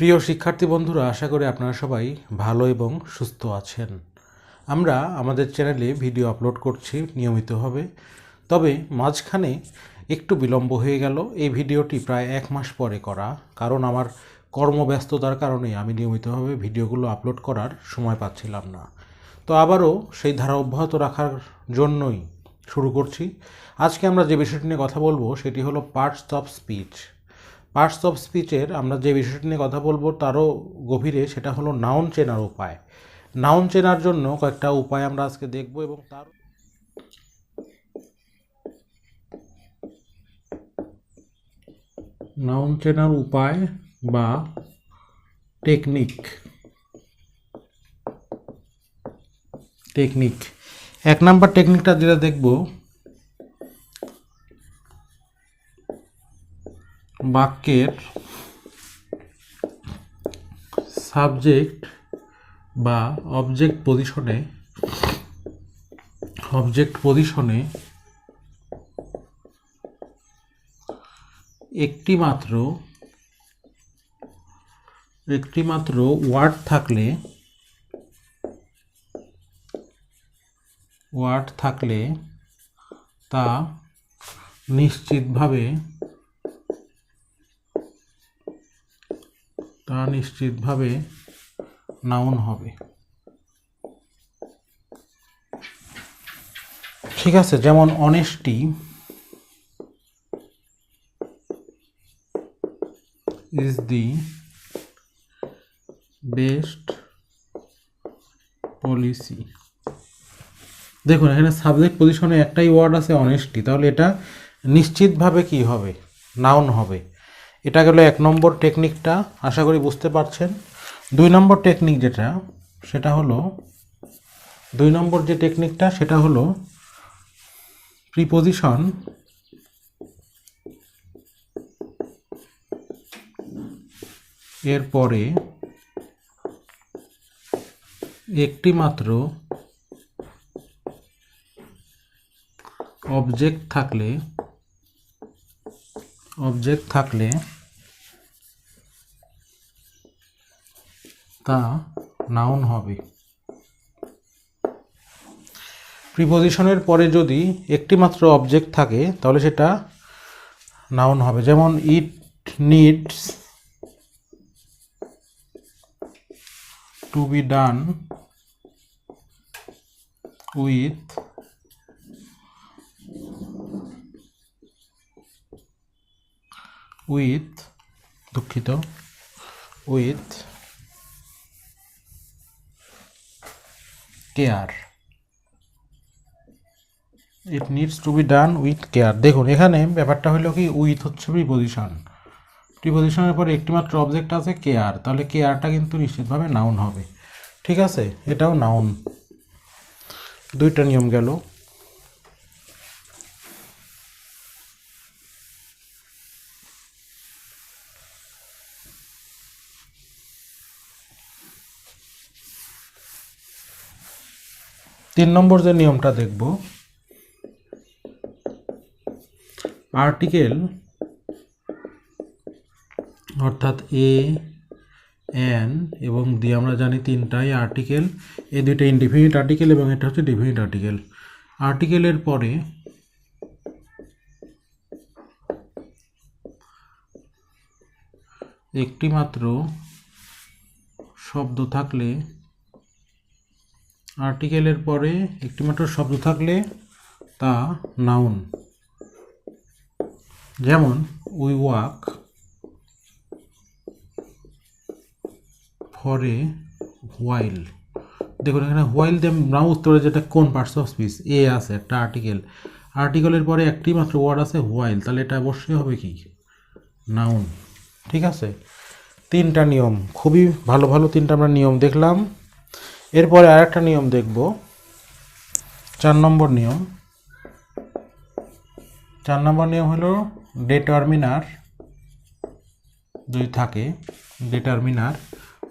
প্রিয় শিক্ষার্থী বন্ধুরা, আশা করি আপনারা সবাই ভালো এবং সুস্থ আছেন। আমরা আমাদের চ্যানেলে ভিডিও আপলোড করছি, নিয়মিতভাবে। তবে মাঝখানে একটু বিলম্ব হয়ে গেল। এই ভিডিওটি প্রায় এক মাস পরে করা। কারণ আমার কর্মব্যস্ততার কারণে আমি নিয়মিতভাবে ভিডিওগুলো আপলোড করার সময় পাচ্ছিলাম না। তো আবারও সেই ধারা অব্যাহত রাখার জন্যই শুরু করছি। আজকে আমরা যে বিষয়টি নিয়ে কথা বলব, সেটি হলো parts of speech parts of স্পিচের আমরা যে বিষয়টি নিয়ে কথা বলব তারও গভীরে সেটা হলো নাউন চেনার উপায়। নাউন চেনার জন্য কয়েকটা উপায় আমরা আজকে দেখব এবং তার নাউন চেনার উপায় বা টেকনিক টেকনিক এক নাম্বার টেকনিকটা যেটা দেখব বাক্যের সাবজেক্ট বা অবজেক্ট পজিশনে অবজেক্ট পজিশনে একটি মাত্র একটি মাত্র ওয়ার্ড থাকলে ওয়ার্ড থাকলে তা নিশ্চিতভাবে তা নিশ্চিতভাবে নাউন হবে। ঠিক আছে, যেমন honesty is the best policy দেখুন, এখানে সাবজেক্ট পজিশনে একটাই ওয়ার্ড আছে অনেস্টি তাহলে এটা নিশ্চিতভাবে কি হবে? নাউন হবে। এটা গেল এক নম্বর টেকনিকটা আশা করি বুঝতে পারছেন। দুই নম্বর টেকনিক যেটা, সেটা হলো, দুই নম্বর যে টেকনিকটা সেটা হলো প্রিপোজিশন এর পরে একটি মাত্র অবজেক্ট থাকলে অবজেক্ট থাকলে তা নাউন হবে। প্রিপোজিশনের পরে যদি একটি মাত্র অবজেক্ট থাকে, তাহলে সেটা নাউন হবে। যেমন it needs to be done with with, দুঃখিত, with care. It needs to be done with care দেখুন, এখানে ব্যাপারটা হলো কি, উইথ হচ্ছে প্রিপোজিশন প্রিপোজিশনের পরে একটিমাত্র অবজেক্ট আছে কেয়ার তাহলে কেয়ারটা কিন্তু নিশ্চিতভাবে নাউন হবে। ঠিক আছে? এটাও নাউন দুইটা নিয়ম গেল। তিন নম্বর যে নিয়মটা দেখব আর্টিকেল অর্থাৎ এ এন এবং দি আমরা জানি তিনটাই আর্টিকেল এই দুইটা ইনডিফিনিট আর্টিকেল এবং এটা হচ্ছে ডিফিনিট আর্টিকেল আর্টিকেলের পরে একটি মাত্র শব্দ থাকলে আর্টিকেলের পরে একটিমাত্র শব্দ থাকলে তা নাউন। যেমন we walk for a while দেখুন, এখানে হোয়াইল দিয়ে নাও উত্তরে যেটা কোন পার্টস অফ স্পিচ এ আছে, একটা আর্টিকেল আর্টিকেলের পরে একটি মাত্র ওয়ার্ড আছে হোয়াইল তাহলে এটা অবশ্যই হবে কি? নাউন ঠিক আছে? তিনটা নিয়ম। খুবই ভালো ভালো তিনটা আমরা নিয়ম দেখলাম। এরপরে আরেকটা নিয়ম দেখব। চার নম্বর নিয়ম। চার নম্বর নিয়ম হলো ডেটারমিনার যদি থাকে ডেটারমিনার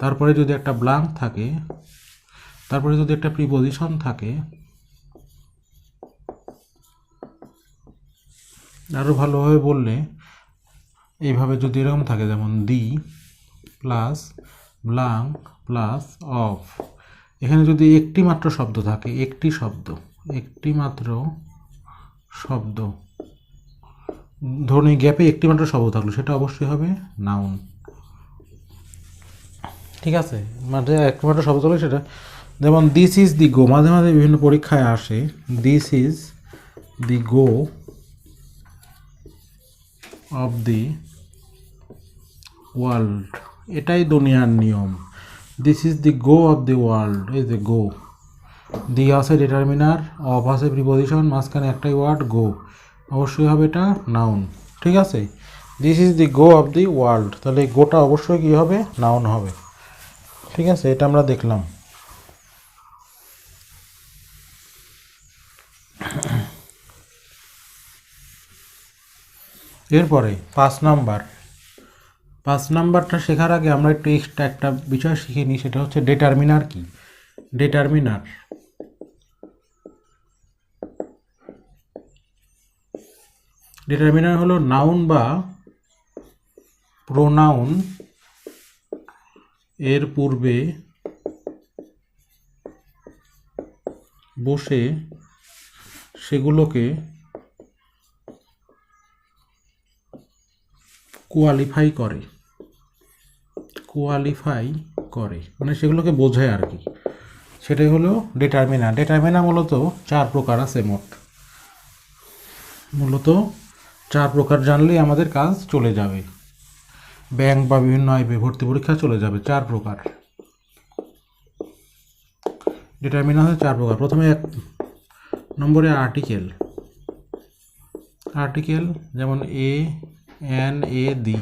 তারপরে যদি একটা ব্লাঙ্ক থাকে, তারপরে যদি একটা প্রিপোজিশন থাকে আরও ভালোভাবে বললে এইভাবে যদি এরকম থাকে, যেমন the plus blank plus of এখানে যদি একটি মাত্র শব্দ থাকে, একটি শব্দ একটি মাত্র শব্দ, ধরুন এই গ্যাপে একটি মাত্র শব্দ থাকল, সেটা অবশ্যই হবে নাউন ঠিক আছে? মাঝে একটি মাত্র শব্দ থাকলে সেটা, যেমন দিস ইজ দি গো মাঝে মাঝে বিভিন্ন পরীক্ষায় আসে this is the go of the world এটাই দুনিয়ার নিয়ম। This is the go of the world is the go the আছে ডিটারমিনার অফ আছে প্রিপোজিশন মাঝখানে একটাই ওয়ার্ড গো অবশ্যই হবে এটা নাউন ঠিক আছে this is the go of the world তাহলে গোটা অবশ্যই কী হবে নাউন হবে ঠিক আছে এটা আমরা দেখলাম এরপরে পাঁচ নাম্বার পাঁচ নাম্বারটা শেখার আগে আমরা একটু এক্সট্রা একটা বিষয় শিখে নিই, সেটা হচ্ছে ডেটারমিনার কি? ডেটারমিনার ডেটারমিনার হলো নাউন বা প্রোনাউন এর পূর্বে বসে সেগুলোকে কোয়ালিফাই করে। কোয়ালিফাই করে। মানে সেগুলোকে বোঝায় আর কি। সেটাই হলো ডেটারমিনা ডেটারমিনা মূলত চার প্রকার আছে মোট। মূলত চার প্রকার জানলেই আমাদের কাজ চলে যাবে। ব্যাংক বা বিভিন্ন আইবে ভর্তি পরীক্ষা চলে যাবে, চার প্রকার। ডিটারমিনার হচ্ছে চার প্রকার। প্রথমে এক নম্বরে আর্টিকেল আর্টিকেল যেমন এ এন এ দি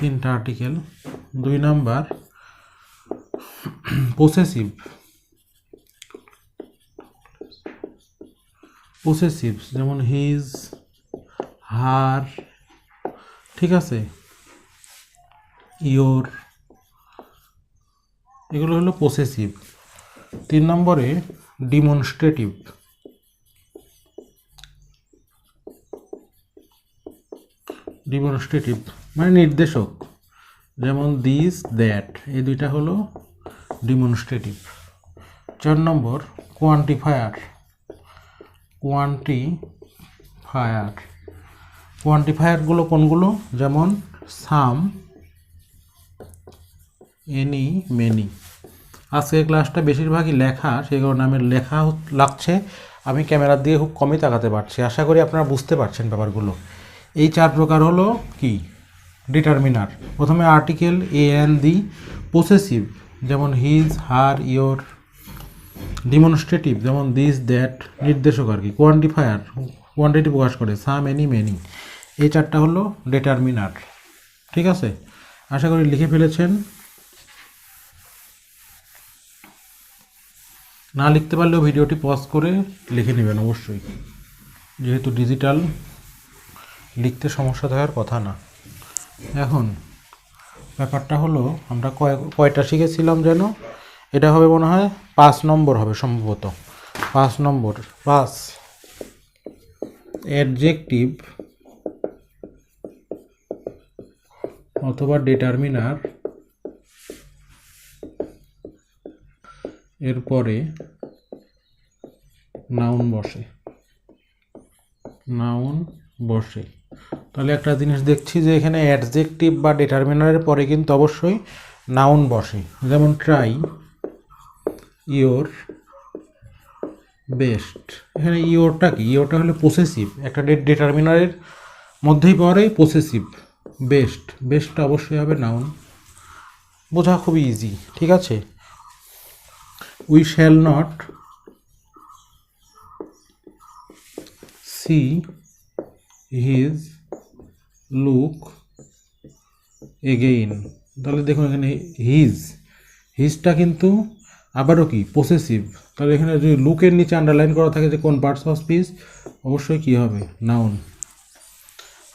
তিনটা আর্টিকেল দুই নাম্বার পোসেসিভ পোসেসিভস যেমন হিজ হার ঠিক আছে? ইয়োর এগুলো হলো পোসেসিভ তিন নম্বরে ডিমনস্ট্রেটিভ ডিমনস্ট্রেটিভ মানে নির্দেশক। যেমন দিস দ্যাট এই দুইটা হলো ডিমনস্ট্রেটিভ চার নম্বর কোয়ান্টিফায়ার কোয়ান্টিফায়ার কোয়ান্টিফায়ারগুলো কোনগুলো? যেমন সাম এনি মেনি আজকের ক্লাসটা বেশিরভাগই লেখা, সেই কারণে আমি লেখা লাগছে। আমি ক্যামেরা দিয়ে খুব কমই তাকাতে পারছি। আশা করি আপনারা বুঝতে পারছেন ব্যাপারগুলো। এই চার প্রকার হলো কি? ডিটারমিনার প্রথমে article A N the possessive যেমন হিজ হার ইয়োর ডিমনস্ট্রেটিভ যেমন দিস দ্যাট নির্দেশক আর কি কোয়ান্টিফায়ার কোয়ান্টিটি প্রকাশ করে সাম এনি মেনি এই চারটা হলো ডিটারমিনার ঠিক আছে? আশা করি লিখে ফেলেছেন। না লিখতে পারলেও ভিডিওটি পজ করে লিখে নেবেন অবশ্যই। যেহেতু ডিজিটাল লিখতে সমস্যা থাকার কথা না। এখন ব্যাপারটা হলো, আমরা কয়, কয়টা শিখেছিলাম যেন? এটা হবে মনে হয় পাঁচ নম্বর হবে সম্ভবত। পাঁচ নম্বর, পাঁচ অ্যাডজেক্টিভ অথবা ডিটারমিনার এরপরে নাউন বসে। নাউন বসে। তাহলে একটা জিনিস দেখছি যে এখানে অ্যাডজেক্টিভ বা ডিটারমিনারের পরে কিন্তু অবশ্যই নাউন বসে। যেমন ট্রাই ইওর বেস্ট এখানে ইওরটা কি? ইওরটা হলো পসেসিভ একটা ডেট ডিটারমিনারের মধ্যেই পড়ে পসেসিভ বেস্ট বেস্টটা অবশ্যই হবে নাউন বোঝা খুবই ইজি ঠিক আছে? We shall not see his look, again. তাহলে দেখুন এখানে হিজ। হিজটা কিন্তু আবারও কি? পসেসিভ তাহলে এখানে যদি লুকের নিচে আন্ডারলাইন করা থাকে যে কোন পার্টস অফ স্পিচ অবশ্যই কি হবে? নাউন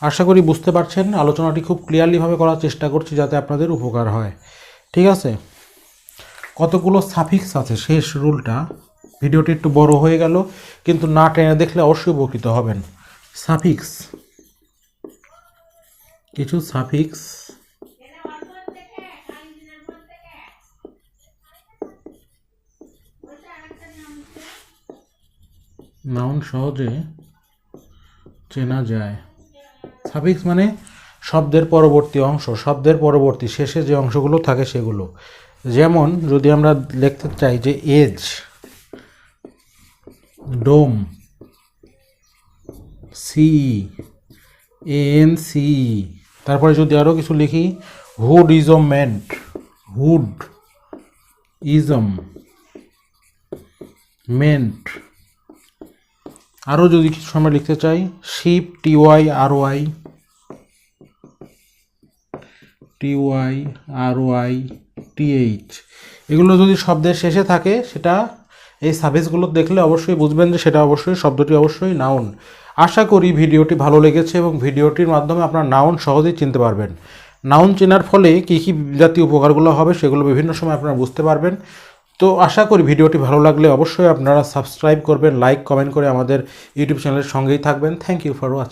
আশা করি বুঝতে পারছেন। আলোচনাটি খুব ক্লিয়ারলিভাবে করার চেষ্টা করছি যাতে আপনাদের উপকার হয়। ঠিক আছে? কতগুলো সাফিক্স আছে? শেষ রুলটা। ভিডিওটি একটু বড় হয়ে গেল, কিন্তু না টেনে দেখলে অবশ্যই উপকৃত হবেন। সাফিক্স কিছু সাফিক্স নাউন সহজে চেনা যায়। সাফিক্স মানে শব্দের পরবর্তী অংশ। শব্দের পরবর্তী শেষে যে অংশগুলো থাকে সেগুলো। যেমন যদি আমরা লিখতে চাই যে age dom C N C তারপরে যদি আরও কিছু লিখি hood ism ment hood, ism, ment. আরও যদি কিছু সময় লিখতে চাই, ship T Y R Y T Y R Y TH. এগুলো যদি শব্দের শেষে থাকে, সেটা এই সার্ভিসগুলো দেখলে অবশ্যই বুঝবেন যে সেটা অবশ্যই, শব্দটি অবশ্যই নাউন আশা করি ভিডিওটি ভালো লেগেছে এবং ভিডিওটির মাধ্যমে আপনার নাউন সহজেই চিনতে পারবেন। নাউন চেনার ফলে কী কী জাতীয় উপকারগুলো হবে সেগুলো বিভিন্ন সময় আপনারা বুঝতে পারবেন। তো আশা করি ভিডিওটি ভালো লাগলে অবশ্যই আপনারা সাবস্ক্রাইব করবেন লাইক কমেন্ট করে আমাদের ইউটিউব চ্যানেলের সঙ্গেই থাকবেন। Thank you for watching